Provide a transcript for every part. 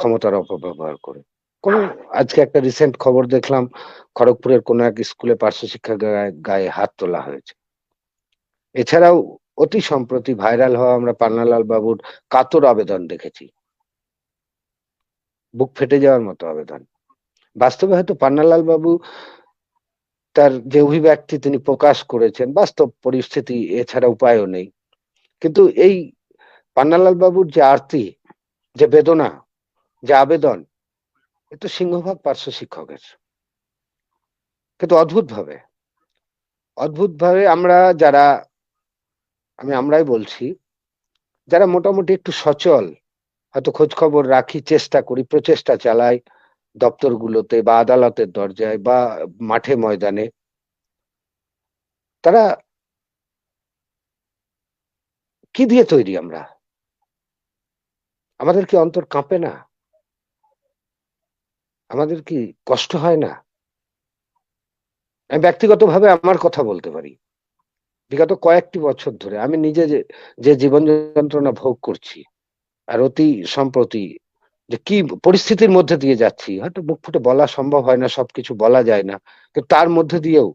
ক্ষমতার অপব্যবহার করে। কোন, আজকে একটা রিসেন্ট খবর দেখলাম, খড়গপুরের কোন এক স্কুলে পার্শ্ব শিক্ষা গায়ে হাত তোলা হয়েছে। এছাড়াও অতি সম্প্রতি ভাইরাল হওয়া আমরা পান্নালাল বাবুর কাতর আবেদন দেখেছি। বুক ফেটে যাওয়ার মতো আবেদন। বাস্তবে হয়তো পান্নালাল বাবু তার যে অভিব্যক্তি তিনি প্রকাশ করেছেন, বাস্তব পরিস্থিতি এছাড়া উপায়ও নেই। কিন্তু এই পান্নালাল বাবুর যে আরতি, যে বেদনা যে আবেদন এ তো সিংহভাগ পার্শ্ব শিক্ষকের। কিন্তু অদ্ভুত ভাবে অদ্ভুত ভাবে আমরা যারা, আমি আমরাই বলছি, যারা মোটামুটি একটু সচল, হয়তো খোঁজ খবর রাখি, চেষ্টা করি, প্রচেষ্টা চালাই, দপ্তরগুলোতে বা আদালতের দরজায় বা মাঠে ময়দানে, তারা কি দিয়ে তৈরি আমরা? আমাদের কি অন্তর কাঁপে না? আমাদের কি কষ্ট হয় না? আমি ব্যক্তিগতভাবে আমার কথা বলতে পারি। বিগত কয়েকটি বছর ধরে আমি নিজে যে যে জীবন যন্ত্রণা ভোগ করছি আর অতি সম্প্রতি যে কি পরিস্থিতির মধ্যে দিয়ে যাচ্ছি, হয়তো মুখ ফুটে বলা সম্ভব হয় না, সবকিছু বলা যায় না কিন্তু তার মধ্যে দিয়েও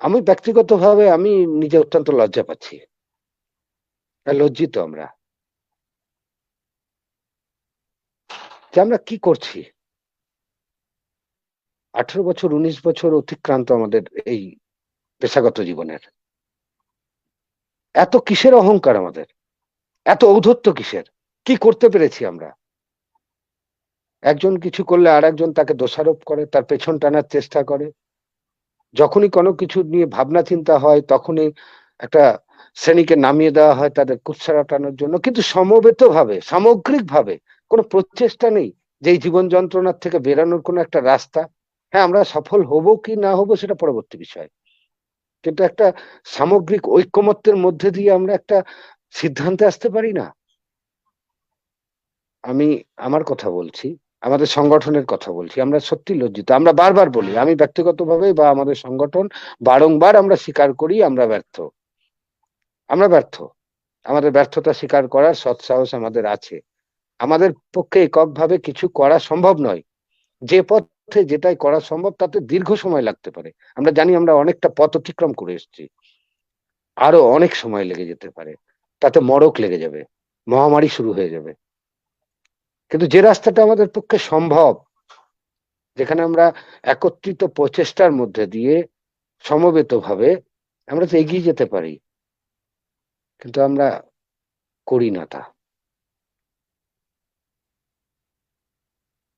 আমি ব্যক্তিগতভাবে আমি নিজে অত্যন্ত লজ্জা পাচ্ছি। লজ্জিত আমরা। যে আমরা কি করছি? আঠারো বছর, উনিশ বছর অতিক্রান্ত আমাদের এই পেশাগত জীবনের। এত কিসের অহংকার আমাদের? এত ঔধত্য কিসের? কি করতে পেরেছি আমরা? একজন কিছু করলে আর একজন তাকে দোষারোপ করে, তার পেছন টানার চেষ্টা করে। যখনই কোনো কিছু নিয়ে ভাবনা চিন্তা হয়, তখনই একটা শ্রেণীকে নামিয়ে দেওয়া হয় তাদের কুৎসারা টানোর জন্য। কিন্তু সমবেত ভাবে সামগ্রিক ভাবে কোনো প্রচেষ্টা নেই যে এই জীবন যন্ত্রণার থেকে বেরানোর কোনো একটা রাস্তা। হ্যাঁ আমরা সফল হব কি না হব সেটা পরবর্তী বিষয়। কিন্তু একটা সামগ্রিক ঐক্যমত্যের মধ্যে দিয়ে আমরা একটা সিদ্ধান্তে আসতে পারি না। আমি আমার কথা বলছি, আমাদের সংগঠনের কথা বলছি, আমরা সত্যি লজ্জিত। আমরা বারবার বলি, আমি ব্যক্তিগতভাবে বা আমাদের সংগঠন বারংবার আমরা স্বীকার করি, আমরা ব্যর্থ। আমরা ব্যর্থ। আমাদের ব্যর্থতা স্বীকার করার সৎসাহস আমাদের আছে। আমাদের পক্ষে এককভাবে কিছু করা সম্ভব নয়। যে পথে যেটাই করা সম্ভব, তাতে দীর্ঘ সময় লাগতে পারে। আমরা জানি আমরা অনেকটা পথ অতিক্রম করে এসেছি। আরও অনেক সময় লেগে যেতে পারে। তাতে মরক লেগে যাবে। মহামারী শুরু হয়ে যাবে। কিন্তু যে রাস্তাটা আমাদের পক্ষে সম্ভব, যেখানে আমরা একত্রিত প্রচেষ্টার মধ্যে দিয়ে সমবেত ভাবে আমরা তো এগিয়ে যেতে পারি, কিন্তু আমরা করি না তা।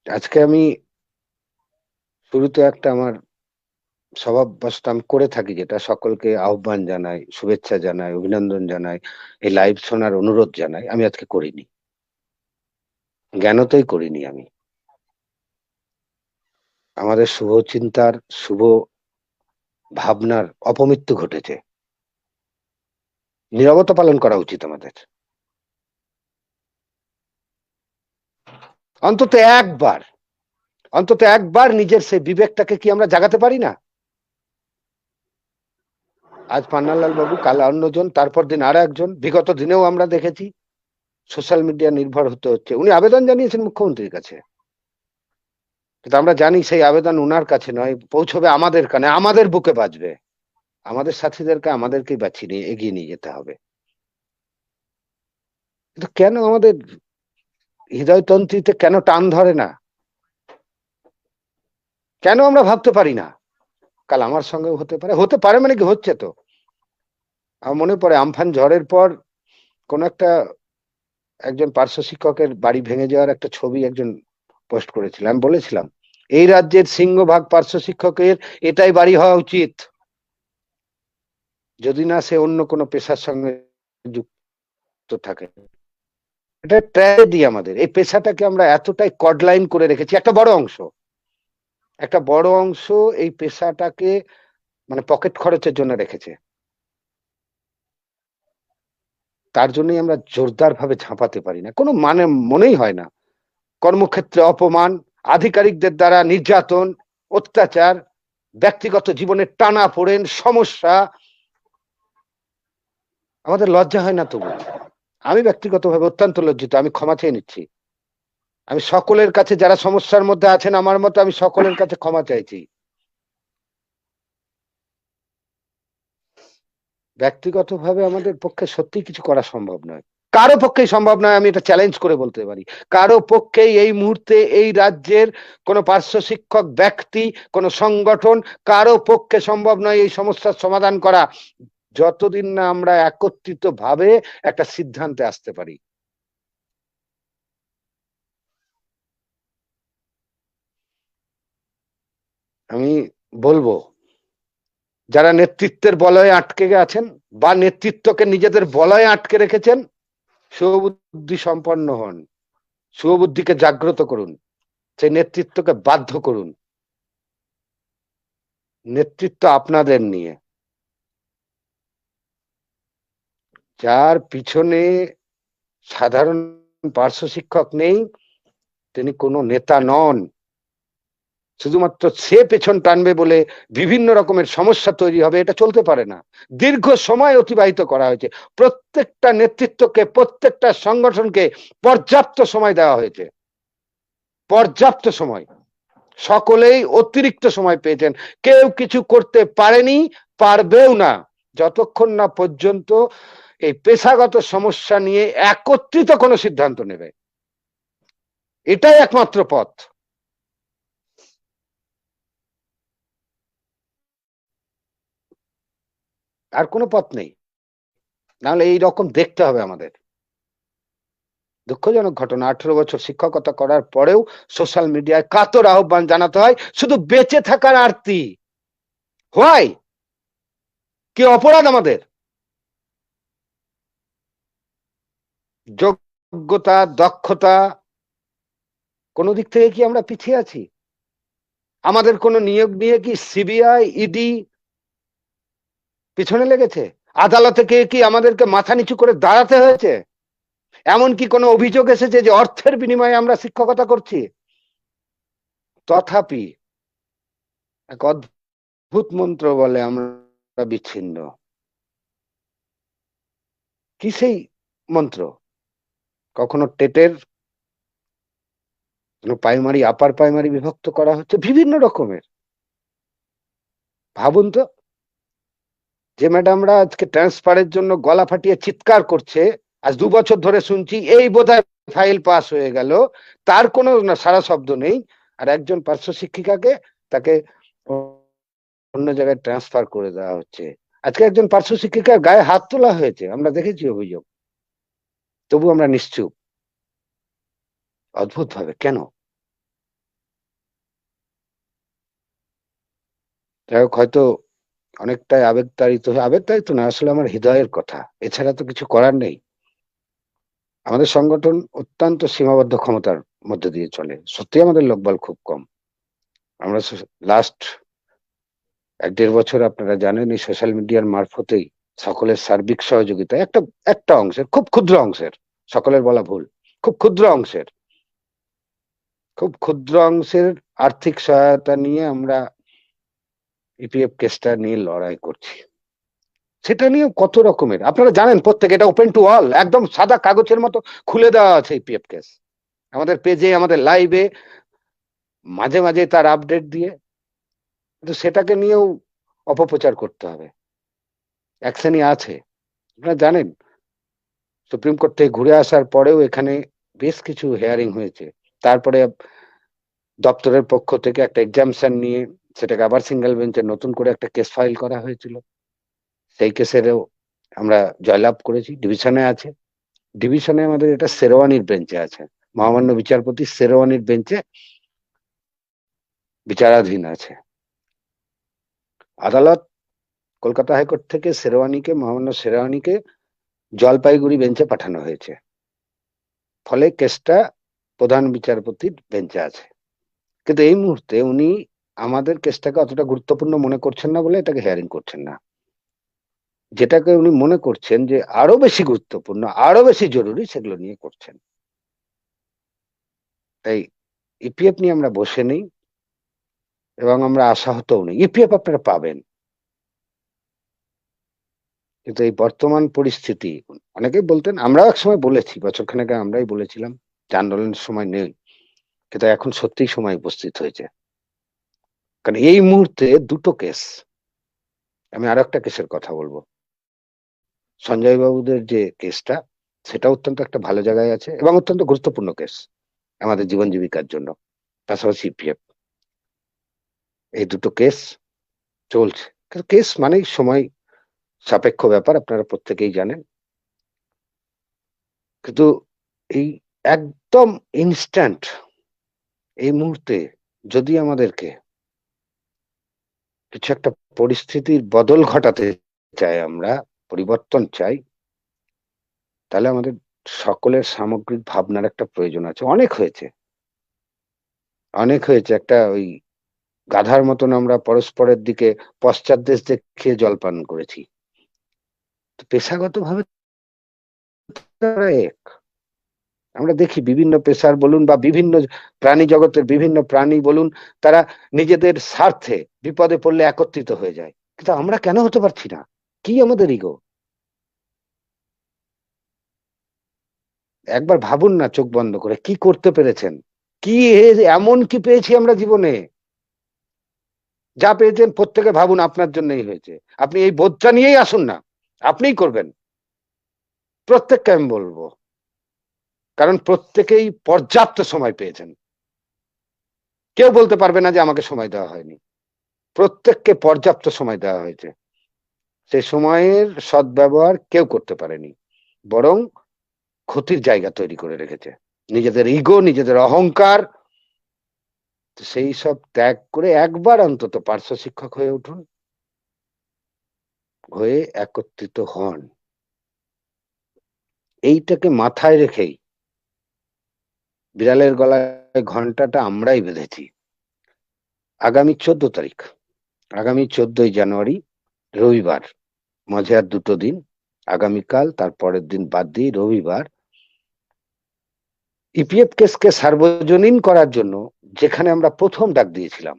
আজকে আমি শুরুতে একটা আমার স্বভাব আমি করে থাকি যেটা সকলকে আহ্বান জানাই, শুভেচ্ছা জানাই, অভিনন্দন জানাই, এই লাইভ শোনার অনুরোধ জানাই। আমি আজকে করিনি। জ্ঞানতই করিনি আমি। আমাদের শুভ চিন্তার, শুভ ভাবনার অপমৃত্যু ঘটেছে। নিরবতা পালন করা উচিত আমাদের। অন্তত একবার অন্তত একবার নিজের সেই বিবেকটাকে কি আমরা জাগাতে পারি না? আজ পান্নালাল বাবু, কাল অন্যজন, তারপর দিন আর একজন, বিগত দিনেও আমরা দেখেছি, সোশ্যাল মিডিয়া নির্ভর হতে হচ্ছে। উনি আবেদন জানিয়েছেন মুখ্যমন্ত্রীর কাছে। কিন্তু আমরা জানি সেই আবেদন উনার কাছে নয়, পৌঁছবে আমাদের কানে, আমাদের বুকে বাজবে। আমাদের সাথীদেরকে, আমাদেরকেই বাঁচিয়ে নিয়ে এগিয়ে নিয়ে যেতে হবে। কিন্তু কেন আমাদের হৃদয়তন্ত্রীতে কেন টান ধরে না? কেন আমরা ভাবতে পারি না? কাল আমার সঙ্গেও হতে পারে। হতে পারে মানে কি? হচ্ছে তো। আমার মনে পড়ে, আমফান ঝড়ের পর কোন একটা একজন পার্শ্ব শিক্ষকের বাড়ি ভেঙে যাওয়ার একটা ছবি একজন পোস্ট করেছিলাম আমি বলেছিলাম, এই রাজ্যের সিংহভাগ পার্শ্ব শিক্ষকের এটাই বাড়ি হওয়া উচিত। যদি না সে অন্য কোনো পেশার সঙ্গে যুক্ত থাকে। এটা ট্র্যাজেডি আমাদের। এই পেশাটাকে আমরা এতটাই কডলাইন করে রেখেছি। একটা বড় অংশ। একটা বড় অংশ এই পেশাটাকে মানে পকেট খরচের জন্য রেখেছে। তার জন্যই আমরা জোরদার ভাবে ঝাঁপাতে পারি না। কোনো মানে মনেই হয় না। কর্মক্ষেত্রে অপমান, আধিকারিকদের দ্বারা নির্যাতন, অত্যাচার, ব্যক্তিগত জীবনে টানা পড়েন সমস্যা, আমাদের লজ্জা হয় না তবু আমি ব্যক্তিগতভাবে অত্যন্ত লজ্জিত, আমি ক্ষমা চেয়ে নিচ্ছি। আমি সকলের কাছে, যারা সমস্যার মধ্যে আছেন আমার মতো, আমি সকলের কাছে ক্ষমা চাইছি। ব্যক্তিগতভাবে আমাদের পক্ষে সত্যি কিছু করা সম্ভব নয়। কারও পক্ষেই সম্ভব নয় আমি এটা চ্যালেঞ্জ করে বলতে পারি। কারও পক্ষেই এই মুহূর্তে, এই রাজ্যের কোনো পার্শ্ব শিক্ষক, ব্যক্তি, কোনো সংগঠন, কারও পক্ষে সম্ভব নয় এই সমস্যার সমাধান করা। যতদিন না আমরা একত্রিত ভাবে একটা সিদ্ধান্তে আসতে পারি। আমি বলব, যারা নেতৃত্বের বলয়ে আটকে আছেন বা নেতৃত্বকে নিজেদের বলয়ে আটকে রেখেছেন, শুভবুদ্ধি সম্পন্ন হন। শুভবুদ্ধিকে জাগ্রত করুন। সেই নেতৃত্বকে বাধ্য করুন। নেতৃত্ব আপনাদের নিয়ে। যার পিছনে সাধারণ পার্শ্ব শিক্ষক নেই, তিনি কোনো নেতা নন। শুধুমাত্র সে পেছন টানবে বলে বিভিন্ন রকমের সমস্যা তৈরি হবে, এটা চলতে পারে না। দীর্ঘ সময় অতিবাহিত করা হয়েছে। প্রত্যেকটা নেতৃত্বকে, প্রত্যেকটা সংগঠনকে পর্যাপ্ত সময় দেওয়া হয়েছে। পর্যাপ্ত সময়। সকলেই অতিরিক্ত সময় পেয়েছেন। কেউ কিছু করতে পারেনি, পারবেও না। যতক্ষণ না পর্যন্ত এই পেশাগত সমস্যা নিয়ে একত্রিত কোনো সিদ্ধান্ত নেবে। এটাই একমাত্র পথ। আর কোনো পথ নেই। নাহলে এই রকম দেখতে হবে আমাদের। দুঃখজনক ঘটনা। আঠেরো বছর শিক্ষকতা করার পরেও সোশ্যাল মিডিয়ায় কাতর আহ্বান জানাতে হয়, শুধু বেঁচে থাকার আরতি। হয় কি অপরাধ আমাদের? যোগ্যতা, দক্ষতা, কোন দিক থেকে কি আমরা পিছিয়ে আছি? আমাদের কোনো নিয়োগ নিয়ে কি সিবিআই, ইডি পিছনে লেগেছে? আদালতে কে কি আমাদেরকে মাথা নিচু করে দাঁড়াতে হয়েছে? এমন কি কোনো অভিযোগ এসেছে যে অর্থের বিনিময়ে আমরা শিক্ষকতা করছি? তথাপি এক অদ্ভুত মন্ত্র বলে আমরা বিচ্ছিন্ন। কি সেই মন্ত্র? কখনো টেটের প্রাইমারি আপার প্রাইমারি বিভক্ত করা হচ্ছে বিভিন্ন রকমের। ভাবুন তো, যে ম্যাডামরা আজকে ট্রান্সফারের জন্য গলা ফাটিয়ে চিৎকার করছে, আজ দু বছর ধরে শুনছি, এই বোধহয় ফাইল পাস হয়ে গেল, তার কোনো সারা শব্দ নেই, আর একজন পার্শ্ব শিক্ষিকাকে তাকে অন্য জায়গায় ট্রান্সফার করে দেওয়া হচ্ছে। আজকে একজন পার্শ্ব শিক্ষিকার গায়ে হাত তোলা হয়েছে, আমরা দেখেছি অভিযোগ। তবু আমরা নিশ্চুপ। অদ্ভুত ভাবে কেন? যাই হোক, হয়তো অনেকটাই আবেগতাড়িত আবেগতাড়িত না, আসলে আমার হৃদয়ের কথা। এছাড়া তো কিছু করার নেই। আমাদের সংগঠন অত্যন্ত সীমাবদ্ধ ক্ষমতার মধ্যে দিয়ে চলে। সত্যি আমাদের লোকবল খুব কম। আমরা লাস্ট এক দেড় বছর আপনারা জানেন এই সোশ্যাল মিডিয়ার মারফতেই সকলের সার্বিক সহযোগিতা একটা একটা অংশের, খুব ক্ষুদ্র অংশের, সকলের বলা ভুল, খুব ক্ষুদ্র অংশের, খুব ক্ষুদ্র অংশের আর্থিক সহায়তা নিয়ে আমরা ইপিএফ কেসটা নিয়ে লড়াই করছি। সেটা নিয়ে কত রকমের, আপনারা জানেন প্রত্যেক, এটা ওপেন টু অল একদম সাদা কাগজের মতো খুলে দেওয়া আছে ইপিএফ কেস আমাদের পেজে আমাদের লাইভে মাঝে মাঝে তার আপডেট দিয়ে, কিন্তু সেটাকে নিয়েও অপপ্রচার করতে হবে। এক শ্রেণি আছে। আপনারা জানেন, সুপ্রিম কোর্ট থেকে ঘুরে আসার পরেও এখানে বেশ কিছু হেয়ারিং হয়েছে। তারপরে দপ্তরের পক্ষ থেকে একটা এক্সামশন নিয়ে সেটাকে আবার সিঙ্গেল বেঞ্চে নতুন করে একটা কেস ফাইল করা হয়েছিল। সেই কেসেরও আমরা জয়লাভ করেছি। ডিভিশনে আছে। ডিভিশনে আমাদের এটা শেরওয়ানির বেঞ্চে আছে। মহামান্য বিচারপতি শেরওয়ানির বেঞ্চে বিচারাধীন আছে। আদালত কলকাতা হাইকোর্ট থেকে শেরওয়ানিকে, মহামান্য শেরওয়ানিকে জলপাইগুড়ি বেঞ্চে পাঠানো হয়েছে। ফলে কেসটা প্রধান বিচারপতির বেঞ্চে আছে। কিন্তু এই মুহূর্তে উনি আমাদের কেসটাকে অতটা গুরুত্বপূর্ণ মনে করছেন না বলে এটাকে হেয়ারিং করছেন না। যেটাকে উনি মনে করছেন যে আরও বেশি গুরুত্বপূর্ণ, আরও বেশি জরুরি সেগুলো নিয়ে করছেন। তাই ইপিএফ নিয়ে আমরা বসে নেই এবং আমরা আশাহতও নেই। ইপিএফ আপনারা পাবেন। কিন্তু এই বর্তমান পরিস্থিতি, অনেকেই বলতেন, আমরাও এক সময় বলেছি, বছরখানেক আমরাই বলেছিলাম যে আন্দোলনের সময় নেই, কিন্তু এখন সত্যিই সময় উপস্থিত হয়েছে। কারণ এই মুহূর্তে দুটো কেস, আমি আর একটা কেসের কথা বলব। সঞ্জয় বাবুদের যে কেসটা সেটা অত্যন্ত একটা ভালো জায়গায় আছে এবং অত্যন্ত গুরুত্বপূর্ণ কেস, আমাদের জীবন জীবিকার জন্য, পাশাপাশি সিপিএফ এই দুটো কেস চলছে। কেস মানেই সময় সাপেক্ষ ব্যাপার, আপনারা প্রত্যেকেই জানেন। কিন্তু এই একদম ইনস্ট্যান্ট এই মুহূর্তে যদি আমাদেরকে কিছু একটা পরিস্থিতির বদল ঘটাতে চাই, আমরা পরিবর্তন চাই, তাহলে আমাদের সকলের সামগ্রিক ভাবনার একটা প্রয়োজন আছে। অনেক হয়েছে। অনেক হয়েছে। একটা ওই গাধার মতন আমরা পরস্পরের দিকে পশ্চাৎ দেখিয়ে জলপান করেছি। পেশাগত ভাবে এক। আমরা দেখি বিভিন্ন পেশার বলুন বা বিভিন্ন প্রাণী জগতের বিভিন্ন প্রাণী বলুন, তারা নিজেদের স্বার্থে বিপদে পড়লে একত্রিত হয়ে যায়। কিন্তু আমরা কেন হতে পারছি না? কি আমাদের ইগো একবার ভাবুন না চোখ বন্ধ করে, কি করতে পেরেছেন? কি এমন কি পেয়েছি আমরা জীবনে? যা পেয়েছেন প্রত্যেকে ভাবুন আপনার জন্যই হয়েছে। আপনি এই বোধটা নিয়েই আসুন না। আপনিই করবেন। প্রত্যেককে আমি বলব, কারণ প্রত্যেকেই পর্যাপ্ত সময় পেয়েছেন। কেউ বলতে পারবে না যে আমাকে সময় দেওয়া হয়নি। প্রত্যেককে পর্যাপ্ত সময় দেওয়া হয়েছে। সে সময়ের সদ্ব্যবহার কেউ করতে পারেনি, বরং ক্ষতির জায়গা তৈরি করে রেখেছে। নিজেদের ইগো, নিজেদের অহংকার সেই সব ত্যাগ করে একবার অন্তত পার্শ্ব শিক্ষক হয়ে উঠুন। হয়ে একত্রিত হন। এইটাকে মাথায় রেখেই বিড়ালের গলায় ঘন্টাটা আমরাই বেঁধেছি। আগামী চোদ্দ তারিখ, আগামী চোদ্দই জানুয়ারি, রবিবার, মাঝে আর দুটো দিন, আগামীকাল, তার পরের দিন বাদ দিয়ে রবিবার। ইপিএফ কেসকে সার্বজনীন করার জন্য যেখানে আমরা প্রথম ডাক দিয়েছিলাম,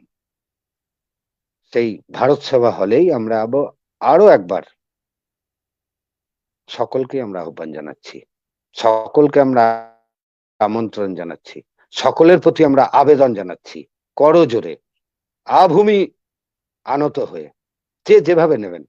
সেই ভারত সেবা হলেই আমরা আরও একবার সকলকে আমরা আহ্বান জানাচ্ছি, সকলকে আমরা আমন্ত্রণ জানাচ্ছি, সকলের প্রতি আমরা আবেদন জানাচ্ছি করজোরে আভূমি আনত হয়ে, যে যেভাবে নেবেন।